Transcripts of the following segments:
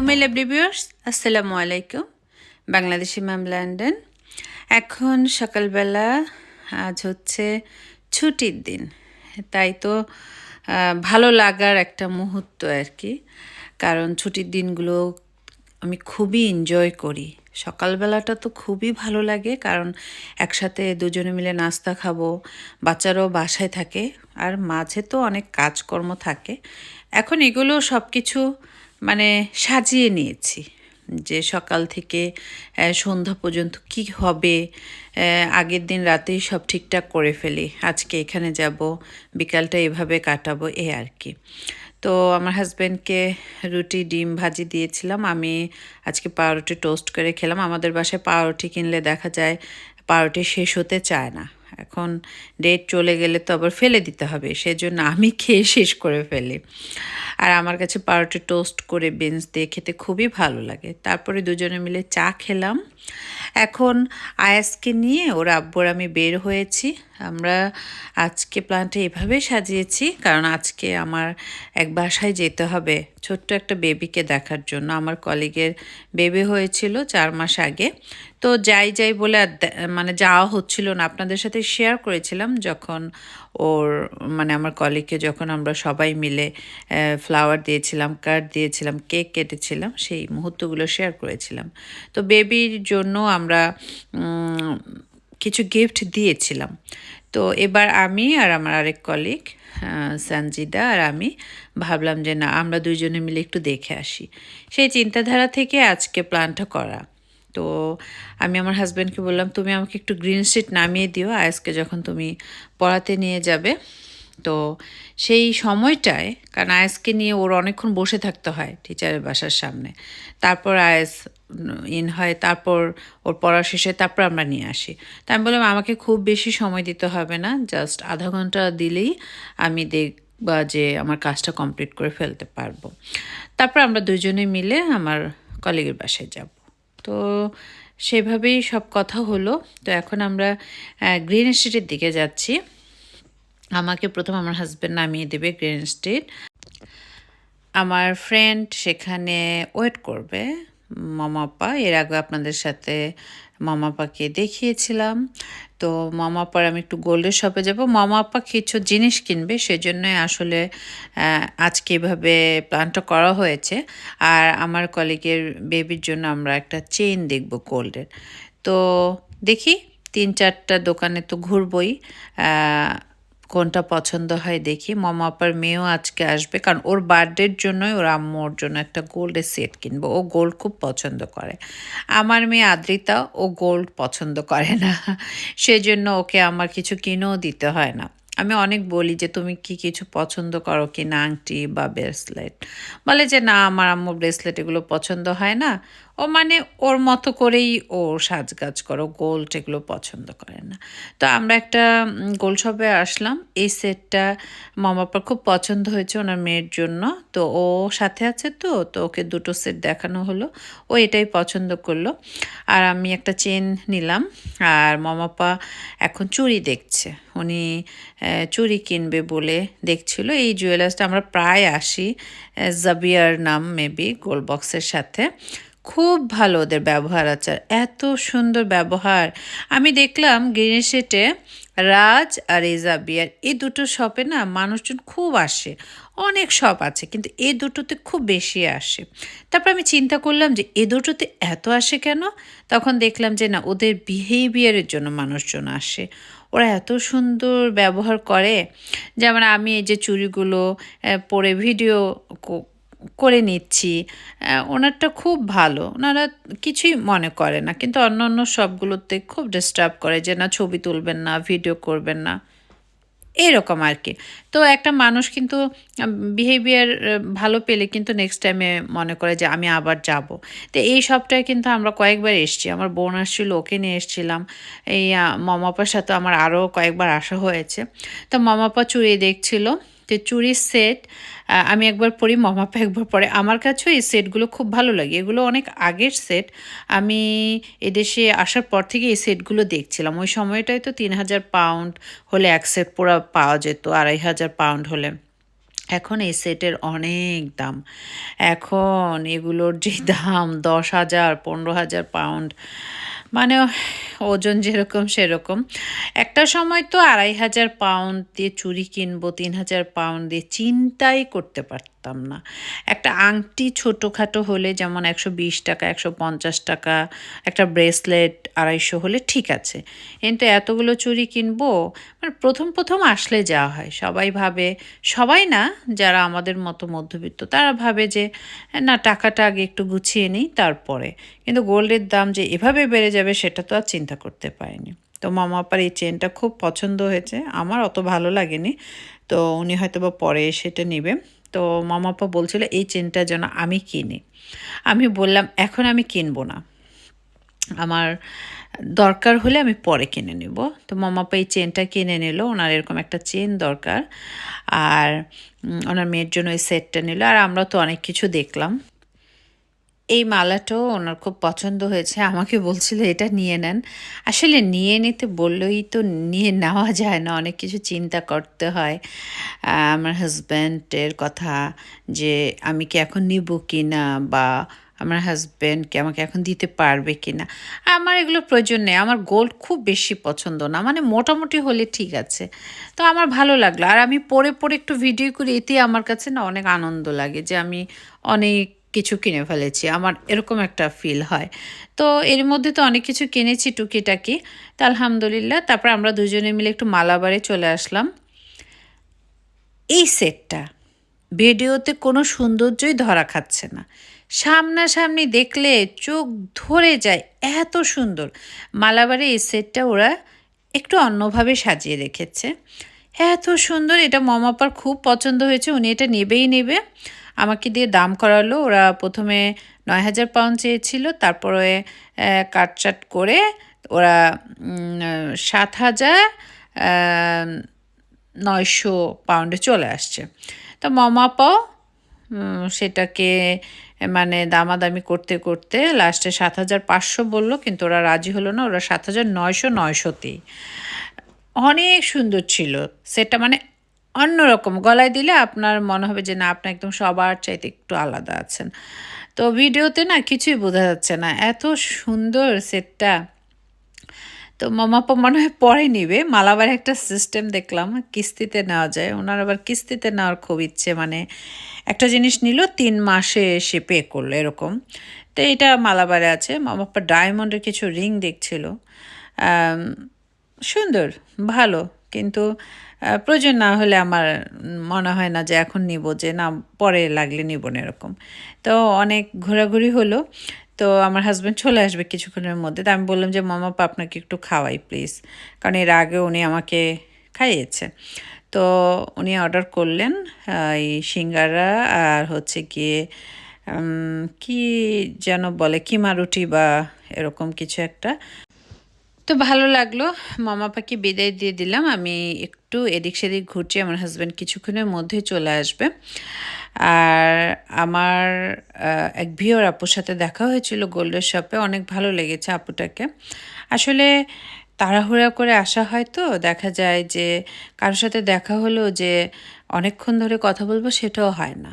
Hello my lovely viewers আসসালামু আলাইকুম Bangladeshi ma'am London এখন সকালবেলা, আজ হচ্ছে ছুটির দিন। তাই তো ভালো লাগার একটা মুহূর্ত আর কি। কারণ ছুটির দিনগুলো আমি খুবই এনজয় করি। সকালবেলাটা তো খুবই ভালো লাগে, কারণ একসাথে দুজনে মিলে নাস্তা খাব, বাচ্চারাও বাসায় থাকে, আর মাঝে তো অনেক কাজকর্ম থাকে। এখন এগুলো সব কিছু মানে সাজিয়ে নিয়েছি যে সকাল থেকে সন্ধ্যা পর্যন্ত কি হবে আগের দিন রাতেই সব ঠিকঠাক করে ফেলি, আজকে এখানে যাব, বিকালটা এভাবে কাটাবো, এ আর কি। তো আমার হাজব্যান্ডকে রুটি, ডিম ভাজি দিয়েছিলাম, আমি আজকে পাউরুটি টোস্ট করে খেলাম। আমাদের বাসায় পাউরুটি কিনলে দেখা যায় পাউরুটি শেষ হতে চায় না। এখন ডেট চলে গেলে তো আবার ফেলে দিতে হবে, সেজন্য আমি খেয়ে শেষ করে ফেলি। আর আমার কাছে পাউরুটি টোস্ট করে বেঞ্চ দিয়ে খেতে খুবই ভালো লাগে। তারপরে দুজনে মিলে চা খেলাম। এখন আয়াসকে নিয়ে ওর আব্বর আমি বের হয়েছি। আমরা আজকে প্ল্যানটা এভাবে সাজিয়েছি, কারণ আজকে আমার এক বাসায় যেতে হবে। ছোট্ট একটা বেবিকে দেখার জন্য। আমার কলিগের বেবি হয়েছিল চার মাস আগে। তো যাই যাই বলে মানে যাওয়া হচ্ছিল না। আপনাদের সাথে শেয়ার করেছিলাম যখন ওর মানে আমার কলিগকে যখন আমরা সবাই মিলে ফ্লাওয়ার দিয়েছিলাম কার্ড দিয়েছিলাম কেক কেটেছিলাম, সেই মুহূর্তগুলো শেয়ার করেছিলাম। তো বেবির জন্য আমরা কিছু গিফট দিয়েছিলাম। তো এবার আমি আর আমার আরেক কলিগ সঞ্জিদা আর আমি ভাবলাম যে না, আমরা দুইজনে মিলে একটু দেখে আসি। সেই চিন্তাধারা থেকে আজকে প্ল্যানটা করা। তো আমি আমার হাজব্যান্ডকে বললাম, তুমি আমাকে একটু গ্রিন স্ট্রিট নামিয়ে দিও আয়াসকে যখন তুমি পড়াতে নিয়ে যাবে। তো সেই সময়টায়, কারণ আয়াসকে নিয়ে ওর অনেকক্ষণ বসে থাকতে হয় টিচারের বাসার সামনে। তারপর আয়াস ইন হয়, তারপর ওর পড়া শেষে তারপর আমরা নিয়ে আসি। তা আমি বললাম, আমাকে খুব বেশি সময় দিতে হবে না জাস্ট আধা ঘণ্টা দিলেই আমি দেখবা যে আমার কাজটা কমপ্লিট করে ফেলতে পারব। তারপর আমরা দুজনে মিলে আমার কলিগের বাসায় যাব। তো সেভাবেই সব কথা হলো। তো এখন আমরা গ্রিন স্ট্রিটের দিকে যাচ্ছি। আমাকে প্রথম আমার হাজব্যান্ড নামিয়ে দেবে গ্রিন স্ট্রিট আমার ফ্রেন্ড সেখানে ওয়েট করবে মামাপ্পা এর আগে আপনাদের সাথে মামাপাকে দেখিয়েছিলাম। তো মামা মামাপার আমি একটু গোল্ডের শপে যাব। মামা আপা কিছু জিনিস কিনবে সেজন্য আসলে আজকে এভাবে প্ল্যানটা করা হয়েছে। আর আমার কলিগের বেবির জন্য আমরা একটা চেইন দেখব গোল্ডের। তো দেখি, তিন চারটা দোকানে তো ঘুরবই। কোনটা পছন্দ হয় দেখি। মামা আপার মেয়েও আজকে আসবে, কারণ ওর বার্থডের জন্যই ওর আম্মুর জন্য একটা গোল্ডের সেট কিনবো। ও গোল্ড খুব পছন্দ করে। আমার মেয়ে আদ্রিতা, ও গোল্ড পছন্দ করে না। সেজন্য ওকে আমার কিছু কিনেও দিতে হয় না। আমি অনেক বলি যে, তুমি কি কিছু পছন্দ করো কি না আংটি বা ব্রেসলেট বলে যে, না, আমার আম্মু ব্রেসলেট এগুলো পছন্দ হয় না। ও মানে ওর মতো করেই ও সাজগাজ করো গোল্ড এগুলো পছন্দ করে না। তো আমরা একটা গোল্ড শপে আসলাম, এই সেটটা মামাপার খুব পছন্দ হয়েছে ওনার মেয়ের জন্য। তো ও সাথে আছে তো তো ওকে দুটো সেট দেখানো হলো, ও এটাই পছন্দ করল। আর আমি একটা চেন নিলাম, আর মামাপা এখন চুড়ি দেখছে। উনি চুড়ি কিনবে বলে দেখছিল। এই জুয়েলার্সটা আমরা প্রায় আসি জাবিয়ার নাম মেবি গোল্ড বক্সের সাথে। খুব ভালো ওদের ব্যবহার আচার। এত সুন্দর ব্যবহার। আমি দেখলাম গ্রিন রাজ আর এজাবিয়ার। এই দুটো শপে না মানুষজন খুব আসে। অনেক শপ আছে, কিন্তু এই দুটোতে খুব বেশি আসে। তারপর আমি চিন্তা করলাম যে, এ দুটোতে এত আসে কেন? তখন দেখলাম যে, না, ওদের বিহেভিয়ারের জন্য মানুষজন আসে। ওরা এত সুন্দর ব্যবহার করে। যেমন আমি এই যে চুরিগুলো পরে ভিডিও করে নিচ্ছি ওনারটা খুব ভালো। ওনারা কিছুই মনে করে না, কিন্তু অন্য অন্য সবগুলোতে খুব ডিস্টার্ব করে যে, না, ছবি তুলবেন না ভিডিও করবেন না। এরকম আর কি। তো একটা মানুষ কিন্তু বিহেভিয়ার ভালো পেলে কিন্তু নেক্সট টাইমে মনে করে যে, আমি আবার যাব। তো এই সবটায় কিন্তু আমরা কয়েকবার এসেছি। আমার বোন আসছিল, ওকে নিয়ে এসেছিলাম। এই মামাপার সাথে আমার আরও কয়েকবার আসা হয়েছে। তো মামাপা চুড়ি দেখছিল, যে চুড়ির সেট আমি একবার পরি মামাপা একবার পরে আমার কাছেও এই সেটগুলো খুব ভালো লাগে। এগুলো অনেক আগের সেট। আমি এদেশে আসার পর থেকে এই সেটগুলো দেখছিলাম। ওই সময়টায় তো তিন হাজার পাউন্ড হলে এক সেট পুরো পাওয়া যেত, আড়াই হাজার পাউন্ড হলে। এখন এই সেটের অনেক দাম। এখন এগুলোর যে দাম, দশ হাজার, পনেরো হাজার পাউন্ড মানে ওজন যেরকম সেরকম। একটা সময় তো আড়াই হাজার পাউন্ড দিয়ে চুরি কিনবো, তিন হাজার পাউন্ড দিয়ে চিন্তাই করতে পারতাম না। একটা আংটি ছোটোখাটো হলে যেমন একশো বিশ টাকা, একশো পঞ্চাশ টাকা, একটা ব্রেসলেট আড়াইশো হলে ঠিক আছে। কিন্তু এতগুলো চুড়ি কিনবো মানে প্রথম প্রথম আসলে যাওয়া হয়। সবাই ভাবে, সবাই না, যারা আমাদের মতো মধ্যবিত্ত, তারা ভাবে যে, না, টাকাটা আগে একটু গুছিয়ে নিই, তারপরে। কিন্তু গোল্ডের দাম যে এভাবে বেড়ে যাবে, সেটা তো আর চিন্তা করতে পারিনি। তো মামা আপার এই চেনটা খুব পছন্দ হয়েছে। আমার অত ভালো লাগেনি। তো উনি হয়তো বা পরে সেটা নেবে তো মামা আপা বলছিল, এই চেনটা যেন আমি কিনি। আমি বললাম, এখন আমি কিনবো না। আমার দরকার হলে আমি পরে কিনে নেব। তো মামাপা এই চেনটা কিনে নিল, ওনার এরকম একটা চেন দরকার। আর ওনার মেয়ের জন্য এই সেটটা নিল। আর আমরা তো অনেক কিছু দেখলাম। এই মালাটাও ওনার খুব পছন্দ হয়েছে, আমাকে বলছিল এটা নিয়ে নেন। আসলে নিয়ে নিতে বললেই তো নিয়ে নেওয়া যায় না, অনেক কিছু চিন্তা করতে হয়। আমার হাজব্যান্ডের কথা যে আমি কি এখন নিব কি না বা আমার হাজব্যান্ড কি আমাকে এখন দিতে পারবে কি না আমার এগুলো প্রয়োজন নেই। আমার গোল্ড খুব বেশি পছন্দ না। মানে মোটামুটি হলে ঠিক আছে। তো আমার ভালো লাগল। আর আমি পরে পরে একটু ভিডিও করি এতে আমার কাছে না অনেক আনন্দ লাগে যে আমি অনেক কিছু কিনে ফেলেছি। আমার এরকম একটা ফিল হয়। তো এর মধ্যে তো অনেক কিছু কিনেছি টুকিটাকি। তা আলহামদুলিল্লাহ। তারপর আমরা দুজনে মিলে একটু মালাবারে চলে আসলাম। এই সেটটা ভিডিওতে কোনো সৌন্দর্যই ধরা খাচ্ছে না। সামনাসামনি দেখলে চোখ ধরে যায়, এত সুন্দর। মালাবারে এই সেটটা ওরা একটু অন্যভাবে সাজিয়ে রেখেছে। এত সুন্দর, এটা মমাপার খুব পছন্দ হয়েছে, উনি এটা নেবেই নেবে। আমাকে দিয়ে দাম করালো, ওরা প্রথমে নয় হাজার পাউন্ড চেয়েছিল, তারপরে কাটচাট করে ওরা সাত হাজার নয়শো পাউন্ডে চলে আসছে। তো মমাপাও সেটাকে মানে দামাদামি করতে করতে লাস্টে সাত হাজার পাঁচশো বলল, কিন্তু ওরা রাজি হলো না, ওরা সাত হাজার নয়শো, নয়শোতেই। অনেক সুন্দর ছিল। সেটা মানে অন্যরকম। গলায় দিলে আপনার মনে হবে যে, না, আপনি একদম সবার চাইতে একটু আলাদা আছেন। তো ভিডিওতে না কিছুই বোঝা যাচ্ছে না। এত সুন্দর সেটটা তো মামাপা মনে হয় পরে নিবে। মালাবার একটা সিস্টেম দেখলাম, কিস্তিতে নেওয়া যায়। ওনার আবার কিস্তিতে নেওয়ার খুব ইচ্ছে মানে একটা জিনিস নিল, তিন মাসে সে পে করল, এরকম। তো এটা মালাবারে আছে। মামাপ্পা ডায়মন্ডের কিছু রিং দেখছিল। সুন্দর, ভালো, কিন্তু প্রয়োজন না হলে আমার মনে হয় না যে এখন নিব, যে না, পরে লাগলে নিব না, এরকম। তো অনেক ঘোরাঘুরি হলো। তো আমার হাজব্যান্ড চলে আসবে কিছুক্ষণের মধ্যে, তো আমি বললাম যে, মামা আপনাকে একটু খাওয়াই প্লিজ কারণ এর আগে উনি আমাকে খাইয়েছে। তো উনি অর্ডার করলেন এই সিঙ্গারা আর হচ্ছে গিয়ে কি যেন বলে, কিমা রুটি বা এরকম কিছু একটা। তো ভালো লাগল। মামা পাখি বিদায় দিয়ে দিলাম। আমি একটু এদিক সেদিক ঘুরছি। আমার হাজব্যান্ড কিছুক্ষণের মধ্যে চলে আসবে। আর আমার এক ভিওর আপুর সাথে দেখা হয়েছিল গোল্ডের শপে। অনেক ভালো লেগেছে আপুটাকে। আসলে তাড়াহুড়া করে আসা হয় তো। দেখা যায় যে কারোর সাথে দেখা হলো যে অনেকক্ষণ ধরে কথা বলব সেটাও হয় না।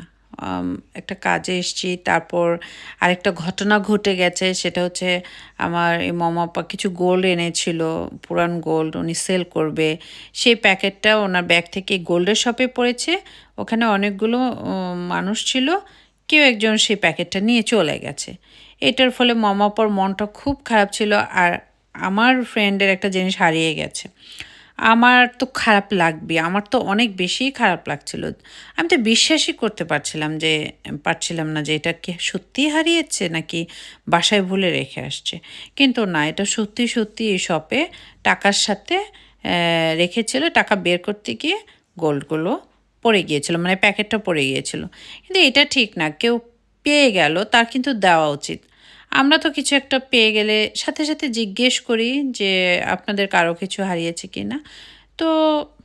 একটা কাজে এসেছি। তারপর আরেকটা ঘটনা ঘটে গেছে, সেটা হচ্ছে আমার এই মামাপা কিছু গোল্ড এনেছিল, পুরান গোল্ড উনি সেল করবে। সেই প্যাকেটটা ওনার ব্যাগ থেকে গোল্ডের শপে পড়েছে, ওখানে অনেকগুলো মানুষ ছিল, কেউ একজন সেই প্যাকেটটা নিয়ে চলে গেছে। এটার ফলে মামাপার মনটা খুব খারাপ ছিল আর আমার ফ্রেন্ডের একটা জিনিস হারিয়ে গেছে। আমার তো খারাপ লাগবে, আমার তো অনেক বেশি খারাপ লাগছিল। আমি তো বিশ্বাসই করতে পারছিলাম যে, পারছিলাম না যে এটা কি সত্যিই হারিয়েছে নাকি বাসায় ভুলে রেখে আসছে। কিন্তু না, এটা সত্যি সত্যি এই শপে টাকার সাথে রেখেছিল, টাকা বের করতে গিয়ে গোল্ডগুলো পড়ে গিয়েছিল মানে প্যাকেটটা পড়ে গিয়েছিল। কিন্তু এটা ঠিক না, কেউ পেয়ে গেল, তার কিন্তু দেওয়া উচিত। আমরা তো কিছু একটা পেয়ে গেলে সাথে সাথে জিজ্ঞেস করি যে আপনাদের কারও কিছু হারিয়েছে কি না তো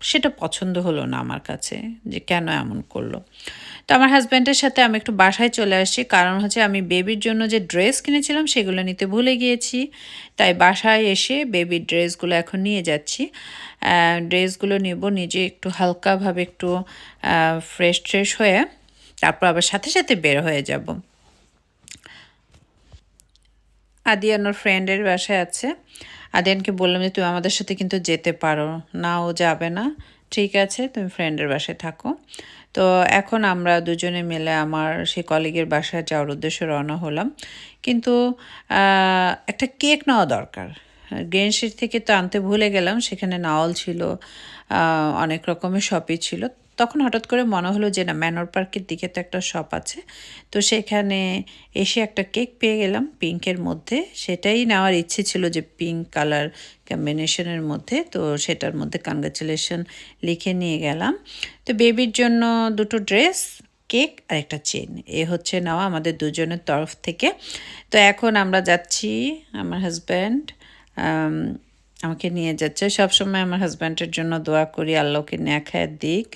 সেটা পছন্দ হলো না আমার কাছে যে কেন এমন করল। তো আমার হাজব্যান্ডের সাথে আমি একটু বাসায় চলে আসছি, কারণ হচ্ছে আমি বেবির জন্য যে ড্রেস কিনেছিলাম সেগুলো নিতে ভুলে গিয়েছি। তাই বাসায় এসে বেবির ড্রেসগুলো এখন নিয়ে যাচ্ছি। ড্রেসগুলো নেব নিজে একটু হালকাভাবে একটু ফ্রেশ ট্রেশ হয়ে তারপর আবার সাথে সাথে বের হয়ে যাব। আদিয়ানোর ফ্রেন্ডের বাসায় আছে। আদিয়ানকে বললাম যে, তুমি আমাদের সাথে কিন্তু যেতে পারো না, ও যাবে না। ঠিক আছে, তুমি ফ্রেন্ডের বাসায় থাকো। তো এখন আমরা দুজনে মিলে আমার সেই কলিগের বাসায় যাওয়ার উদ্দেশ্যে রওনা হলাম। কিন্তু একটা কেক নেওয়া দরকার। গ্রেন থেকে তো আনতে ভুলে গেলাম, সেখানে নাওয়াল ছিল অনেক রকমের শপই ছিল। তখন হঠাৎ করে মনে হলো যে না ম্যানর পার্কের দিকে তো একটা শপ আছে। তো সেখানে এসে একটা কেক পেয়ে গেলাম পিঙ্কের মধ্যে। সেটাই নেওয়ার ইচ্ছে ছিল যে পিঙ্ক কালার কম্বিনেশনের মধ্যে। তো সেটার মধ্যে কনগ্রাচুলেশন লিখে নিয়ে গেলাম। তো বেবির জন্য দুটো ড্রেস কেক আর একটা চেন এ হচ্ছে নেওয়া আমাদের দুজনের তরফ থেকে। তো এখন আমরা যাচ্ছি, আমার হাজব্যান্ড আমাকে নিয়ে যাচ্ছে। সবসময় আমার হাজব্যান্ডের জন্য দোয়া করি, আল্লাহকে ন্যাখায় দিক।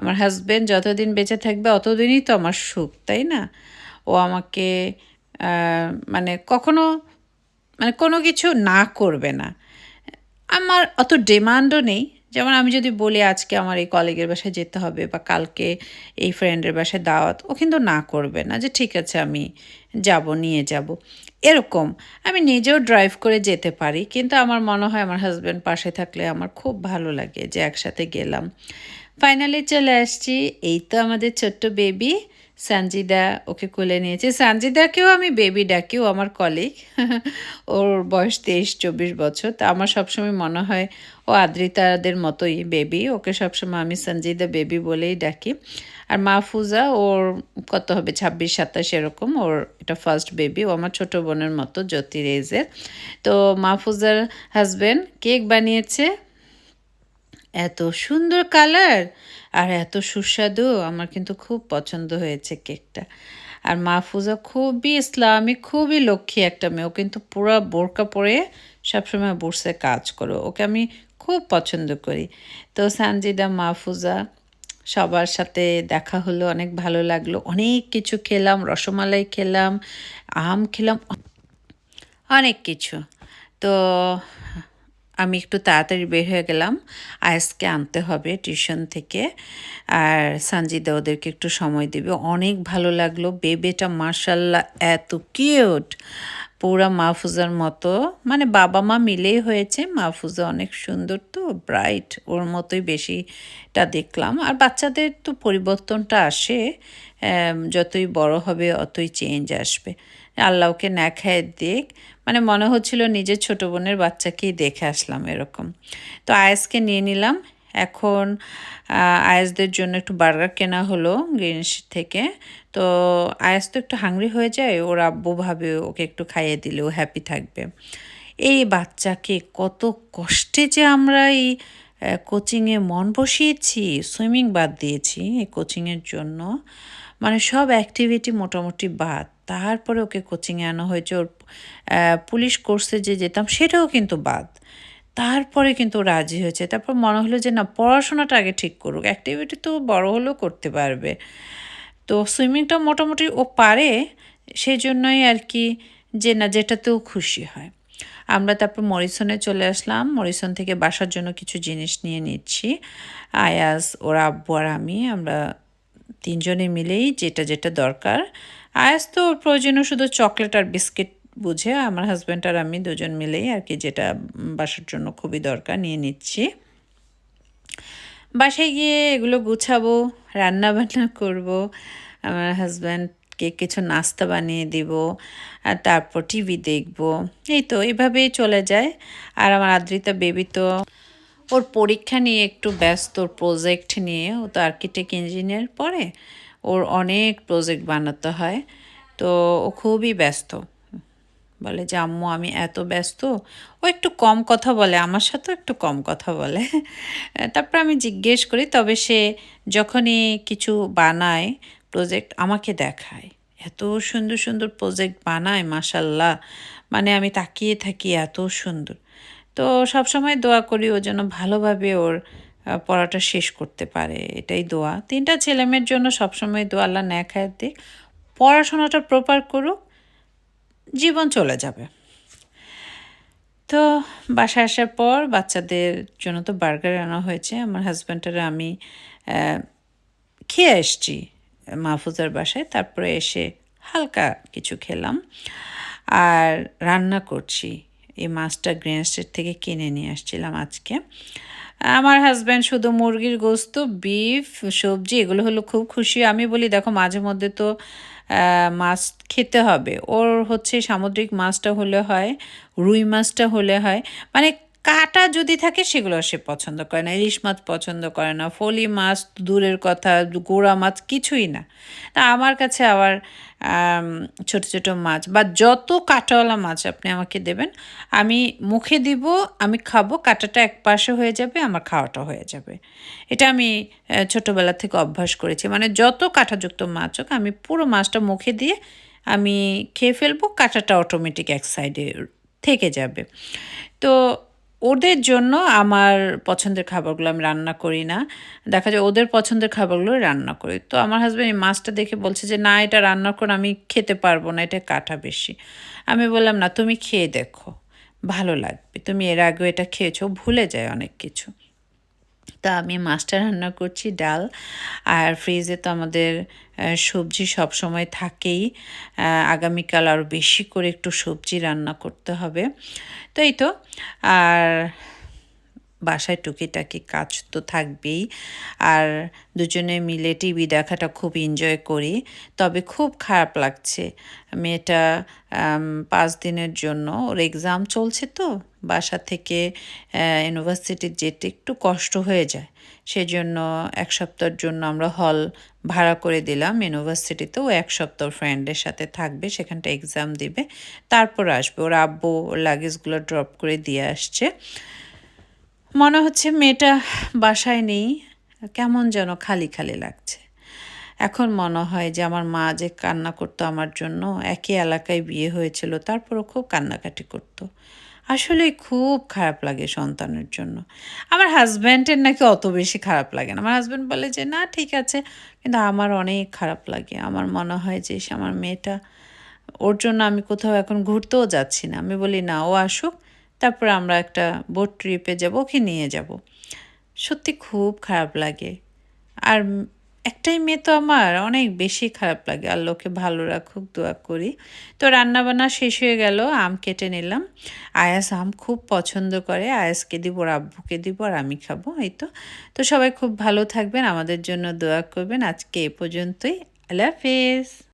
আমার হাজব্যান্ড যতদিন বেঁচে থাকবে, অতদিনই তো আমার সুখ, তাই না? ও আমাকে মানে কখনো মানে কোনো কিছু না করবে না। আমার অত ডিমান্ডও নেই। যেমন আমি যদি বলি, আজকে আমার এই কলেগের বাসায় যেতে হবে বা কালকে এই ফ্রেন্ডের বাসায় দাওয়াত, ও কিন্তু না করবে না যে, ঠিক আছে, আমি যাব, নিয়ে যাব। এরকম। আমি নিজেও ড্রাইভ করে যেতে পারি, কিন্তু আমার মনে হয় আমার হাজব্যান্ড পাশে থাকলে আমার খুব ভালো লাগে যে একসাথে গেলাম। ফাইনালি চলে আসছি, এই তো আমাদের ছোট্ট বেবি সানজিদা ওকে কোলে নিয়েছে। সানজিদাকেও আমি বেবি ডাকি ও আমার কলিগ ওর বয়স তেইশ, চব্বিশ বছর। তা আমার সবসময় মনে হয় ও আদ্রিতাদের মতোই বেবি ওকে সবসময় আমি সঞ্জিদা বেবি বলেই ডাকি। আর মাহফুজা, ওর কত হবে? ছাব্বিশ, সাতাশ এরকম। ওর এটা ফার্স্ট বেবি ও আমার ছোটো বোনের মতো জ্যোতি রেজের তো মাহফুজার হাজব্যান্ড কেক বানিয়েছে। এত সুন্দর কালার আর এত সুস্বাদু। আমার কিন্তু খুব পছন্দ হয়েছে কেকটা। আর মাহফুজা খুবই ইসলামিক খুবই লক্ষ্মী একটা মেয়ে। ও কিন্তু পুরো বোরকা পরে সবসময় বসে কাজ করো। ওকে আমি খুব পছন্দ করি। তো সানজিদা, মাহফুজা, সবার সাথে দেখা হলো, অনেক ভালো লাগল। অনেক কিছু খেলাম, রসমালাই খেলাম, আম খেলাম অনেক কিছু। তো আমি একটু তাড়াতাড়ি বের হয়ে গেলাম। আয়েসকে আনতে হবে টিউশন থেকে। আর সঞ্জিদা ওদেরকে একটু সময় দেবে। অনেক ভালো লাগল। বেবেটা মার্শাল্লাহ এত কিউট। পুরা মাহফুজার মতো। মানে বাবা মা মিলেই হয়েছে। মাহফুজা অনেক সুন্দর তো, ব্রাইট। ওর মতোই বেশিটা দেখলাম। আর বাচ্চাদের তো পরিবর্তনটা আসে। যতই বড় হবে, অতই চেঞ্জ আসবে। আল্লাহকে না খায় দেখ মানে মনে হচ্ছিল নিজের ছোটো বোনের বাচ্চাকেই দেখে আসলাম এরকম। তো আয়েসকে নিয়ে নিলাম। এখন আয়েসদের জন্য একটু বার্গার কেনা হলো গ্রিনস থেকে। তো আয়াস তো একটু হাংরি হয়ে যায়, ওর আব্বু ভাবে ওকে একটু খাইয়ে দিলে ও হ্যাপি থাকবে। এই বাচ্চাকে কত কষ্টে যে আমরা এই কোচিংয়ে মন বসিয়েছি সুইমিং বাদ দিয়েছি এই কোচিংয়ের জন্য। মানে সব অ্যাক্টিভিটি মোটামুটি বাদ। তারপরে ওকে কোচিংয়ে আনা হয়েছে। ওর পুলিশ কোর্সে যে যেতাম, সেটাও কিন্তু বাদ। তারপরে কিন্তু রাজি হয়েছে। তারপর মনে হলো যে, না, পড়াশোনাটা আগে ঠিক করুক। অ্যাক্টিভিটি তো বড় হলেও করতে পারবে। তো সুইমিংটা মোটামুটি ও পারে সেই জন্যই আর কি যে, না, যেটাতেও খুশি হয়। আমরা তারপর মরিসনে চলে আসলাম। মরিসন থেকে বাসার জন্য কিছু জিনিস নিয়ে নিচ্ছি। আয়াস, ওরা আব্বু আর আমি, আমরা তিনজনে মিলেই যেটা যেটা দরকার। আয়াস তো প্রয়োজনীয় শুধু চকলেট আর বিস্কিট বুঝে, আমার হাজব্যান্ড আর আমি দুজন মিলেই আর কি যেটা বাসার জন্য খুবই দরকার, নিয়ে নিচ্ছি। বাসায় গিয়ে এগুলো গুছাবো রান্না বান্না করব, আমার হাজব্যান্ডকে কিছু নাস্তা বানিয়ে দিব, আর তারপর টিভি দেখব। এই তো, এভাবেই চলে যায়। আর আমার আদ্রিতা বেবি তো ওর পরীক্ষা নিয়ে একটু ব্যস্ত প্রজেক্ট নিয়ে, ও তো আর্কিটেক্ট ইঞ্জিনিয়ার পরে ওর অনেক প্রজেক্ট বানাতে হয়। তো ও খুবই ব্যস্ত। বলে যে, আম্মু, আমি এত ব্যস্ত। ও একটু কম কথা বলে, আমার সাথেও একটু কম কথা বলে। তারপর আমি জিজ্ঞেস করি, তবে সে যখনই কিছু বানায় প্রজেক্ট আমাকে দেখায়? এত সুন্দর সুন্দর প্রজেক্ট বানায় মাসাল্লাহ মানে আমি তাকিয়ে থাকি, এত সুন্দর। তো সবসময় দোয়া করি ও যেন ভালোভাবে ওর পড়াটা শেষ করতে পারে, এটাই দোয়া। তিনটা ছেলেমেয়ের জন্য সবসময় দোয়া আল্লাহ ন্যাক হায়াত দিক। পড়াশোনাটা প্রপার করুক, জীবন চলে যাবে। তো বাসায় আসার পর বাচ্চাদের জন্য তো বার্গার আনা হয়েছে। আমার হাজব্যান্ডের আমি খেয়ে এসছি মাহফুজার বাসায়। তারপরে এসে হালকা কিছু খেলাম। আর রান্না করছি। এই মাছটা গ্রেন থেকে কিনে নিয়ে আসছিলাম আজকে। আমার হাজব্যান্ড শুধু মুরগির গোস্ত বিফ সবজি, এগুলো হলো খুব খুশি। আমি বলি, দেখো, মাঝে মধ্যে তো মাছ খেতে হবে। ওর হচ্ছে সামুদ্রিক মাছটা হলে হয়, রুই মাছটা হলে হয়। মানে কাটা যদি থাকে, সেগুলো সে পছন্দ করে না। ইলিশ মাছ পছন্দ করে না। ফলি মাছ, দূরের কথা, গোড়া মাছ কিছুই না। তা আমার কাছে আবার ছোট ছোট মাছ বা যত কাটাওয়ালা মাছ আপনি আমাকে দেবেন, আমি মুখে দিব, আমি খাব, কাটাটা এক পাশে হয়ে যাবে, আমার খাওয়াটা হয়ে যাবে। এটা আমি ছোটোবেলা থেকে অভ্যাস করেছি। মানে যত কাঁটাযুক্ত মাছ হোক, আমি পুরো মাছটা মুখে দিয়ে আমি খেয়ে ফেলব, কাঁটাটা অটোমেটিক এক সাইডে থেকে যাবে। তো ওদের জন্য আমার পছন্দের খাবারগুলো আমি রান্না করি না। দেখা যায় ওদের পছন্দের খাবারগুলো রান্না করি। তো আমার হাজব্যান্ড এই মাছটা দেখে বলছে যে, না, এটা রান্না করে আমি খেতে পারব না, এটা কাটা বেশি। আমি বললাম, না, তুমি খেয়ে দেখো, ভালো লাগবে। তুমি এর আগেও এটা খেয়েছো, ভুলে যায় অনেক কিছু। তা আমি মাস্টার রান্না করছি, ডাল। আর ফ্রিজে তো আমাদের সবজি সব সময় থাকেই আগামীকাল আরও বেশি করে একটু সবজি রান্না করতে হবে। তো এই তো। আর বাসায় টুকিটাকি কাজ তো থাকবেই। আর দুজনে মিলে টিভি দেখাটা খুব এনজয় করি। তবে খুব খারাপ লাগছে মেয়েটা পাঁচ দিনের জন্য। ওর এক্সাম চলছে তো, বাসা থেকে ইউনিভার্সিটির যেতে একটু কষ্ট হয়ে যায়। সেজন্য এক সপ্তাহের জন্য আমরা হল ভাড়া করে দিলাম। ইউনিভার্সিটিতে ও এক সপ্তাহ ফ্রেন্ডের সাথে থাকবে, সেখানটা এক্সাম দিবে। তারপর আসবে। ওর আব্বু, ওর লাগেজগুলো ড্রপ করে দিয়ে আসছে। মনে হচ্ছে মেয়েটা বাসায় নেই কেমন যেন খালি খালি লাগছে। এখন মনে হয় যে আমার মা যে কান্না করতো আমার জন্য একই এলাকায় বিয়ে হয়েছিল তারপরও খুব কান্নাকাটি করতো। আসলে খুব খারাপ লাগে সন্তানের জন্য। আমার হাজব্যান্ডের নাকি অত বেশি খারাপ লাগে না। আমার হাজব্যান্ড বলে যে না ঠিক আছে। কিন্তু আমার অনেক খারাপ লাগে। আমার মনে হয় যে ইস, আমার মেয়েটা ওর জন্য আমি কোথাও এখন ঘুরতেও যাচ্ছি না। আমি বলি না ও আসুক। তারপর আমরা একটা বোট ট্রিপে যাব, ওকে নিয়ে যাব। সত্যি খুব খারাপ লাগে। আর একটাই মেয়ে তো আমার, অনেক বেশি খারাপ লাগে। আল্লাহকে ভালো রাখুক, দোয়া করি। তো রান্নাবান্না শেষ হয়ে গেল, আম কেটে নিলাম। আয়াস আম খুব পছন্দ করে। আয়াসকে দিব, ওর আব্বুকে দিব, আর আমি খাব, এই তো। তো সবাই খুব ভালো থাকবেন, আমাদের জন্য দোয়া করবেন। আজকে এ পর্যন্তই। আল্লাহ হাফেজ।